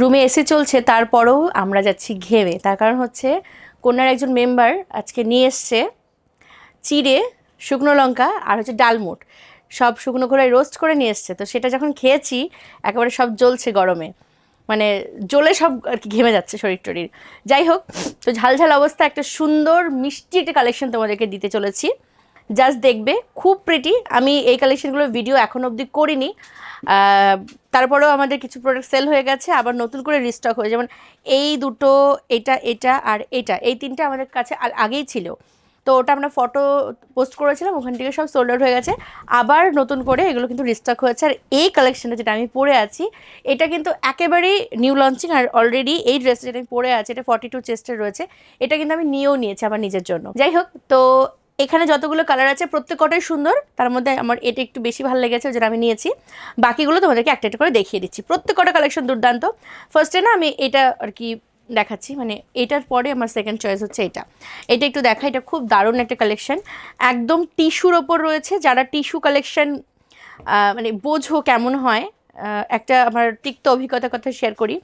রুমে এসি চলছে, তারপরেও আমরা যাচ্ছি ঘেমে তার কারণ হচ্ছে কন্যার একজন মেম্বার আজকে নিয়ে এসছে চিড়ে, শুকনো লঙ্কা আর হচ্ছে ডালমুট সব শুকনো করে রোস্ট করে নিয়ে এসছে। তো সেটা যখন খেয়েছি, একেবারে সব জ্বলছে গরমে। মানে জ্বলে সব আর কি ঘেমে যাচ্ছে শরীর টরীর। যাই হোক, তো ঝালঝাল অবস্থা, একটা সুন্দর মিষ্টি একটা কালেকশন তোমাদেরকে দিতে চলেছি। জাস্ট দেখবে, খুব প্রিটি আমি এই কালেকশনগুলো ভিডিও এখন অবধি করিনি। তারপরেও আমাদের কিছু প্রোডাক্ট সেল হয়ে গেছে, আবার নতুন করে রিস্টক হয়ে যেমন এই দুটো, এটা এটা আর এটা, এই তিনটে আমাদের কাছে আগেই ছিল। তো ওটা আমরা ফটো পোস্ট করেছিলাম, ওখান থেকে সব সোল্ড আউট হয়ে গেছে। আবার নতুন করে এগুলো কিন্তু রিস্টক হয়েছে। আর এই কালেকশনটা যেটা আমি পরে আছি, এটা কিন্তু একেবারেই নিউ লঞ্চিং আর অলরেডি এই ড্রেসটা যেটা আমি পরে আছি, এটা ফর্টি টু চেস্টের রয়েছে। এটা কিন্তু আমি নিয়েও নিয়েছি আমার নিজের জন্য। যাই হোক, তো এখানে যতগুলো কালার আছে প্রত্যেকটাই সুন্দর। তার মধ্যে আমার এটা একটু বেশি ভালো লেগেছে যেটা আমি নিয়েছি। বাকিগুলো তোমাদেরকে একটা একটা করে দেখিয়ে দিচ্ছি। প্রত্যেকটা কালেকশন দুর্দান্ত। ফার্স্টে না, আমি এটা আর কি দেখাচ্ছি। মানে এটার পরে আমার সেকেন্ড চয়েস হচ্ছে এটা। এটা একটু দেখা, এটা খুব দারুণ একটা কালেকশন একদম টিস্যুর ওপর রয়েছে। যারা টিস্যু কালেকশন মানে বোঝো কেমন হয় একটা আমার তিক্ত অভিজ্ঞতার কথা শেয়ার করি।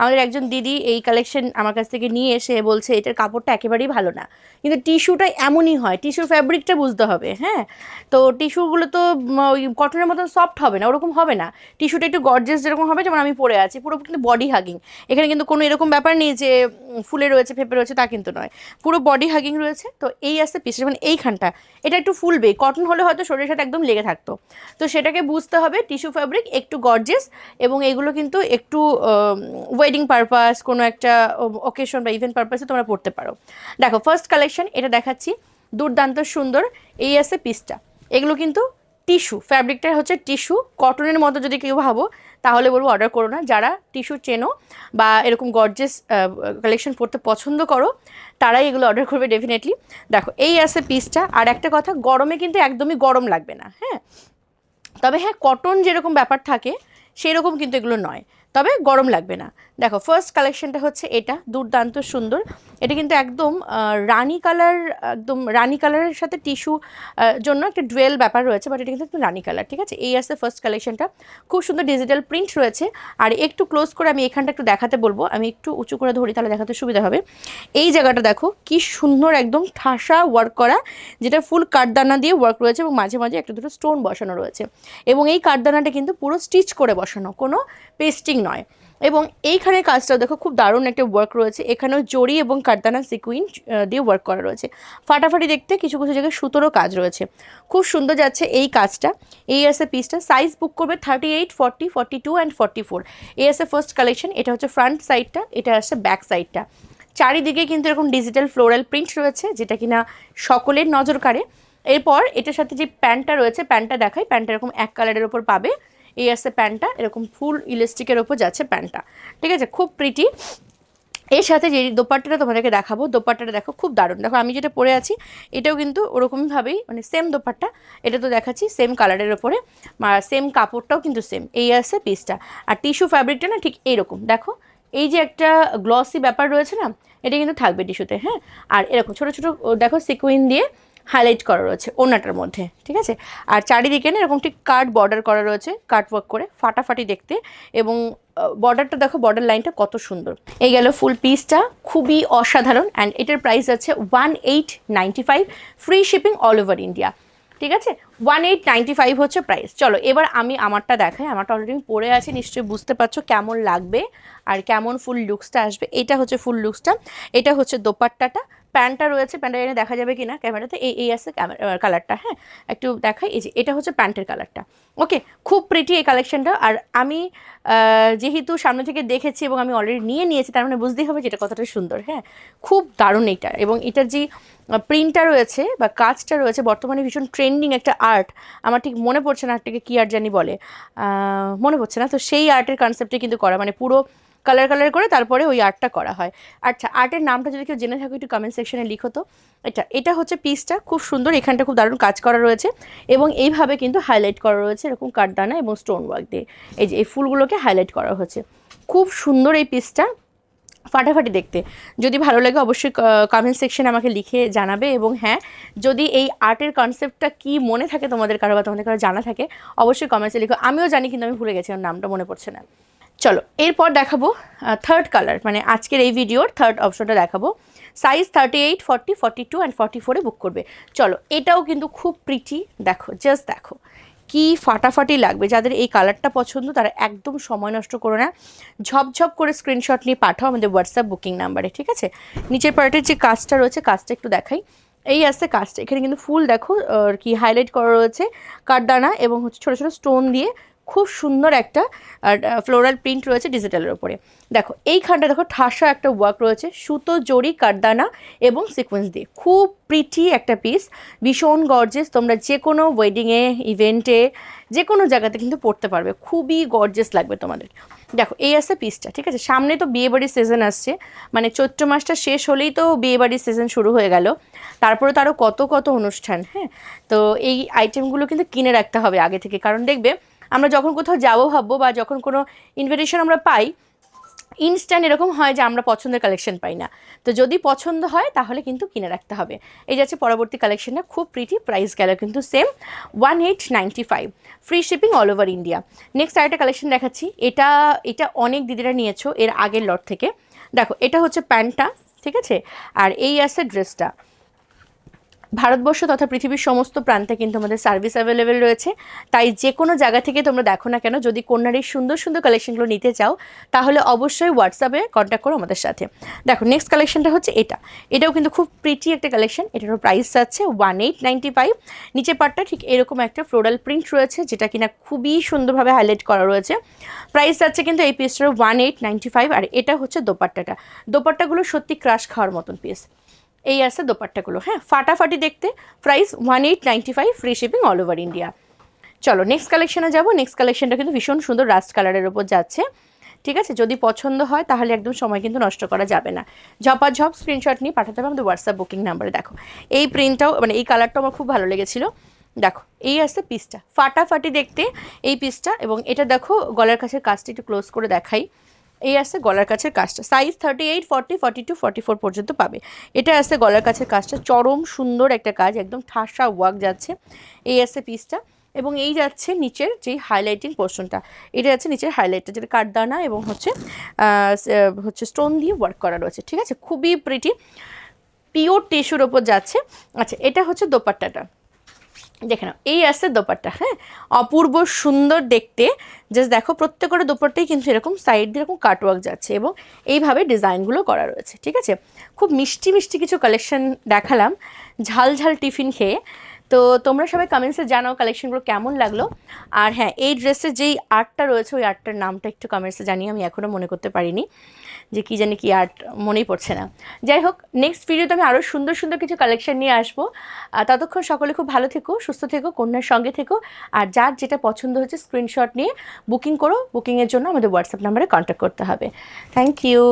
আমাদের একজন দিদি এই কালেকশন আমার কাছ থেকে নিয়ে এসে বলছে, এটার কাপড়টা একেবারেই ভালো না। কিন্তু টিস্যুটা এমনই হয়, টিস্যুর ফ্যাব্রিকটা বুঝতে হবে হ্যাঁ? তো টিস্যুগুলো তো ওই কটনের মতন সফট হবে না, ওরকম হবে না। টিস্যুটা একটু গর্জেস যেরকম হবে, যেমন আমি পরে আছি, পুরো কিন্তু বডি হাগিং এখানে কিন্তু কোনো এরকম ব্যাপার নেই যে ফুলে রয়েছে, ফেপে রয়েছে, তা কিন্তু নয়। পুরো বডি হাগিং রয়েছে, তো এই আসতে পিস যেমন এইখানটা, এটা একটু ফুলবে। কটন হলে হয়তো শরীরের সাথে একদম লেগে থাকতো। তো সেটাকে বুঝতে হবে, টিস্যু ফ্যাব্রিক একটু গর্জেস এবং এগুলো কিন্তু একটু ওয়েডিং পারপাস কোনো একটা ওকেশন বা ইভেন্ট পারপাসে তোমরা পড়তে পারো। দেখো ফার্স্ট কালেকশন এটা দেখাচ্ছি। দুর্দান্ত সুন্দর এই আছে পিসটা এগুলো কিন্তু টিস্যু ফ্যাব্রিকটা হচ্ছে টিস্যু কটনের মতো যদি কেউ ভাবো, তাহলে বলব অর্ডার করো না। যারা টিস্যু চেনো বা এরকম গর্জেস কালেকশন পড়তে পছন্দ করো, তারাই এগুলো অর্ডার করবে ডেফিনেটলি দেখো এই আছে পিসটা আর একটা কথা, গরমে কিন্তু একদমই গরম লাগবে না হ্যাঁ? তবে হ্যাঁ কটন যেরকম ব্যাপার থাকে সেরকম কিন্তু এগুলো নয়। তবে গরম লাগবে না। দেখো ফার্স্ট কালেকশনটা হচ্ছে এটা, দুর্দান্ত সুন্দর। এটা কিন্তু একদম রানী কালার, একদম রানী কালারের সাথে টিস্যু জন্য একটা ডুয়েল ব্যাপার রয়েছে বাট এটা কিন্তু একদম রানী কালার, ঠিক আছে? এই আসছে ফার্স্ট কালেকশনটা খুব সুন্দর ডিজিটাল প্রিন্ট রয়েছে, আর একটু ক্লোজ করে আমি এখানটা একটু দেখাতে বলব। আমি একটু উঁচু করে ধরি, তাহলে দেখাতে সুবিধা হবে। এই জায়গাটা দেখো, কি সুন্দর একদম ঠাসা ওয়ার্ক করা, যেটা ফুল কাঠদানা দিয়ে ওয়ার্ক রয়েছে এবং মাঝে মাঝে একটা দুটো স্টোন বসানো রয়েছে। এবং এই কাঠদানাটা কিন্তু পুরো স্টিচ করে বসানো, কোনো পেস্টিং নয়। এবং এইখানে কাজটা দেখো খুব দারুণ একটা ওয়ার্ক রয়েছে। এখানেও জড়ি এবং কারদানা সিকুইন দিয়ে ওয়ার্ক করা রয়েছে। ফাটাফাটি দেখতে কিছু কিছু জায়গায় সুতোরও কাজ রয়েছে। খুব সুন্দর যাচ্ছে এই কাজটা। এই আছে পিসটা সাইজ বুক করবে thirty eight forty forty two and forty four এই আছে ফার্স্ট কালেকশন এটা হচ্ছে ফ্রন্ট সাইডটা এটা আছে ব্যাক সাইডটা চারিদিকে কিন্তু এরকম ডিজিটাল ফ্লোরাল প্রিন্ট রয়েছে, যেটা কিনা সকলের নজর কাড়ে। এরপর এটার সাথে যে প্যান্টটা রয়েছে, প্যান্টটা দেখাই। প্যান্টটা এরকম এক কালারের ওপর পাবে। এই আসছে প্যান্টটা, এরকম ফুল ইলাস্টিকের ওপর যাচ্ছে প্যান্টটা। ঠিক আছে? খুব প্রিটি এর সাথে যে দোপাট্টাটা তোমাদেরকে দেখাবো, দোপাট্টাটা দেখো খুব দারুণ। দেখো, আমি যেটা পরে আছি, এটাও কিন্তু ওরকমভাবেই মানে সেম দোপাট্টা, এটা তো দেখাচ্ছি সেম কালারের ওপরে সেম কাপড়টাও কিন্তু সেম এই আছে পিসটা আর টিস্যু ফ্যাব্রিকটা না ঠিক এইরকম। দেখো, এই যে একটা গ্লসি ব্যাপার রয়েছে না, এটা কিন্তু থাকবে টিস্যুতে হ্যাঁ? আর এরকম ছোটো ছোটো, দেখো সিকুইন দিয়ে হাইলাইট করা রয়েছে ওনাটার মধ্যে, ঠিক আছে? আর চারিদিকে না এরকম ঠিক কাট বর্ডার করা রয়েছে কাট ওয়ার্ক করে, ফাটাফাটি দেখতে এবং বর্ডারটা দেখো বর্ডার লাইনটা কত সুন্দর। এই গেল ফুল পিসটা খুবই অসাধারণ অ্যান্ড এটার প্রাইস আছে one eight ninety five free shipping all over India ঠিক আছে? ওয়ান এইট নাইনটি ফাইভ হচ্ছে প্রাইস চলো, এবার আমি আমারটা দেখাই, আমারটা অলরেডি পরে আছি, নিশ্চয়ই বুঝতে পারছ কেমন লাগবে আর কেমন ফুল লুকসটা আসবে। এটা হচ্ছে ফুল লুকসটা এটা হচ্ছে দোপাট্টাটা প্যান্টটা রয়েছে, প্যান্টটা এনে দেখা যাবে কি না ক্যামেরাতে, এই এই আছে কালারটা হ্যাঁ? একটু দেখাই, এই যে এটা হচ্ছে প্যান্টের কালারটা ওকে খুব প্রিটি এই কালেকশনটা আর আমি যেহেতু সামনে থেকে দেখেছি এবং আমি অলরেডি নিয়ে নিয়েছি, তার মানে বুঝতেই হবে যেটা কতটা সুন্দর হ্যাঁ? খুব দারুণ এইটা। এবং এটার যে প্রিন্টটা রয়েছে বা কাজটা রয়েছে, বর্তমানে ভীষণ ট্রেন্ডিং একটা আর্ট আমার ঠিক মনে পড়ছে না আর্টটাকে কী আর্ট জানি বলে। মনে পড়ছে না। তো সেই আর্টের কনসেপ্টে কিন্তু করা। মানে পুরো কালার কালার করে তারপরে ওই আর্টটা করা হয়। আচ্ছা আর্টের নামটা যদি কেউ জেনে থাকো, একটু কমেন্ট সেকশনে লিখো তো। এটা এটা হচ্ছে পিসটা খুব সুন্দর, এখানটা খুব দারুণ কাজ করা রয়েছে। এবং এইভাবে কিন্তু হাইলাইট করা রয়েছে এরকম কাঠদানা এবং স্টোন ওয়ার্ক দিয়ে। এই যে, এই ফুলগুলোকে হাইলাইট করা হয়েছে খুব সুন্দর এই পিসটা ফাটাফাটি দেখতে। যদি ভালো লাগে অবশ্যই কমেন্ট সেকশনে আমাকে লিখে জানাবে। এবং হ্যাঁ যদি এই আর্টের কনসেপ্টটা কি মনে থাকে তোমাদের কারও বা তোমাদের কারও জানা থাকে, অবশ্যই কমেন্টসে লিখো। আমিও জানি কিন্তু আমি ভুলে গেছি আমার নামটা মনে পড়ছে না। চলো, এরপর দেখাবো থার্ড কালার মানে আজকের এই ভিডিওর থার্ড অপশনটা দেখাবো। Size thirty eight forty forty two and forty ফোরে বুক করবে। চলো, এটাও কিন্তু খুব প্রিটি দেখো জাস্ট দেখো, কি ফাটাফাটি লাগবে। যাদের এই কালারটা পছন্দ, তারা একদম সময় নষ্ট করো না। ঝপঝপ করে স্ক্রিনশট নিয়ে পাঠাও আমাদের হোয়াটসঅ্যাপ বুকিং নাম্বারে ঠিক আছে? নিচের পার্টের যে কাজটা রয়েছে কাজটা একটু দেখাই। এই আসছে কাজটা এখানে কিন্তু ফুল দেখো আর কি হাইলাইট করা রয়েছে কাঠদানা এবং হচ্ছে ছোটো ছোটো স্টোন দিয়ে খুব সুন্দর একটা ফ্লোরাল প্রিন্ট রয়েছে ডিজিটালের ওপরে দেখো, এইখানটা দেখো, ঠাসা একটা ওয়ার্ক রয়েছে, সুতো, জড়ি কাঠদানা এবং সিকোয়েন্স দিয়ে। খুব প্রিটি একটা পিস ভীষণ গর্জেস তোমরা যে কোনো ওয়েডিংয়ে ইভেন্টে যে কোনো জায়গাতে কিন্তু পড়তে পারবে। খুবই গর্জেস লাগবে তোমাদের। দেখো, এই আছে পিসটা ঠিক আছে? সামনে তো বিয়েবাড়ির সিজন আসছে মানে চৈত্র মাসটা শেষ হলেই তো বিয়েবাড়ির সিজন শুরু হয়ে গেল। তারপরে তো আরও কত কত অনুষ্ঠান হ্যাঁ? তো এই আইটেমগুলো কিন্তু কিনে রাখতে হবে আগে থেকে। কারণ দেখবে আমরা যখন কোথাও যাব ভাববো বা যখন কোনো ইনভিটেশন আমরা পাই ইনস্ট্যান্ট এরকম হয় যে আমরা পছন্দের কালেকশন পাই না। তো যদি পছন্দ হয়, তাহলে কিন্তু কিনে রাখতে হবে। এই যাচ্ছে পরবর্তী কালেকশনটা খুব প্রিটি প্রাইস গেল কিন্তু same one eight ninety five free shipping all over India next আরেকটা কালেকশন দেখাচ্ছি। এটা এটা অনেক দিদিরা নিয়েছো এর আগের লট থেকে। দেখো, এটা হচ্ছে প্যান্টটা, ঠিক আছে? আর এই আছে ড্রেসটা ভারতবর্ষ তথা পৃথিবীর সমস্ত প্রান্তে কিন্তু আমাদের সার্ভিস অ্যাভেলেবেল রয়েছে। তাই যে কোনো জায়গা থেকে তোমরা দেখো না কেন, যদি কন্যার এই সুন্দর সুন্দর কালেকশনগুলো নিতে চাও, তাহলে অবশ্যই হোয়াটসঅ্যাপে কন্ট্যাক্ট করো আমাদের সাথে। দেখো নেক্সট কালেকশনটা হচ্ছে এটা। এটাও কিন্তু খুব প্রিটি একটা কালেকশন এটারও প্রাইস আছে ওয়ান এইট নাইনটি ফাইভ নিচের পার্টটা ঠিক এরকম একটা ফ্লোরাল প্রিন্ট রয়েছে, যেটা কিনা খুবই সুন্দরভাবে হাইলাইট করা রয়েছে। প্রাইস আছে কিন্তু এই পিসটার ওয়ান এইট নাইনটি ফাইভ আর এটা হচ্ছে দোপাট্টাটা। দোপাট্টাগুলো সত্যি ক্রাশ খাওয়ার মতন পিস এই আছে দোপাট্টাগুলো হ্যাঁ? ফাটাফাটি দেখতে price one eight ninety five free shipping all over India চলো নেক্সট কালেকশনে যাব। নেক্সট কালেকশনটা কিন্তু ভীষণ সুন্দর রাস্ট কালারের ওপর যাচ্ছে। ঠিক আছে? যদি পছন্দ হয়, তাহলে একদম সময় কিন্তু নষ্ট করা যাবে না। ঝপাঝপ স্ক্রিনশট নিয়ে পাঠাতে হবে আমাদের হোয়াটসঅ্যাপ বুকিং নাম্বারে দেখো, এই প্রিন্টটাও মানে এই কালারটাও আমার খুব ভালো লেগেছিলো। দেখো, এই আসছে পিসটা ফাটাফাটি দেখতে এই পিসটা এবং এটা দেখো, গলার কাছের কাজটা একটু ক্লোজ করে দেখাই। এই আসছে গলার কাছের কাজটা। Size thirty eight forty forty two forty four পর্যন্ত পাবে। এটা আসছে গলার কাছের কাজটা। চরম, সুন্দর একটা কাজ, একদম ঠাসা ওয়ার্ক যাচ্ছে এই আসছে পিসটা এবং এই যাচ্ছে নিচের যেই হাইলাইটিং পোর্শনটা এটা যাচ্ছে নিচের হাইলাইটটা যেটা কাঠদানা এবং হচ্ছে হচ্ছে স্টোন দিয়ে ওয়ার্ক করা রয়েছে, ঠিক আছে? খুবই প্রিটি পিওর টিস্যুর ওপর যাচ্ছে। আচ্ছা এটা হচ্ছে দোপাট্টাটা। দেখে নাও, এই আসছে দোপাট্টা হ্যাঁ? অপূর্ব সুন্দর দেখতে। জাস্ট দেখো, প্রত্যেকটা দোপাট্টাই কিন্তু এরকম সাইড দিয়ে এরকম কাটওয়ার্ক যাচ্ছে এবং এইভাবে ডিজাইনগুলো করা রয়েছে, ঠিক আছে? খুব মিষ্টি মিষ্টি কিছু কালেকশন দেখালাম, ঝাল ঝাল টিফিন খেয়ে। তো তোমরা সবাই কমেন্টসে জানাও কালেকশনগুলো কেমন লাগল। আর হ্যাঁ এই ড্রেসের যেই আর্টটা রয়েছে, ওই আর্টটার নামটা একটু কমেন্টসে জানিয়ে আমি এখনও মনে করতে পারিনি। যে কী জানি কি আর্ট মনেই পড়ছে না। যাই হোক নেক্সট ভিডিওতে আমি আরও সুন্দর সুন্দর কিছু কালেকশন নিয়ে আসব। ততক্ষণ সকলে খুব ভালো থেকো, সুস্থ থেকো, কন্যার সঙ্গে থেকো। আর যার যেটা পছন্দ হচ্ছে স্ক্রিনশট নিয়ে বুকিং করো। বুকিংয়ের জন্য আমাদের হোয়াটসঅ্যাপ নাম্বারে কন্ট্যাক্ট করতে হবে। Thank you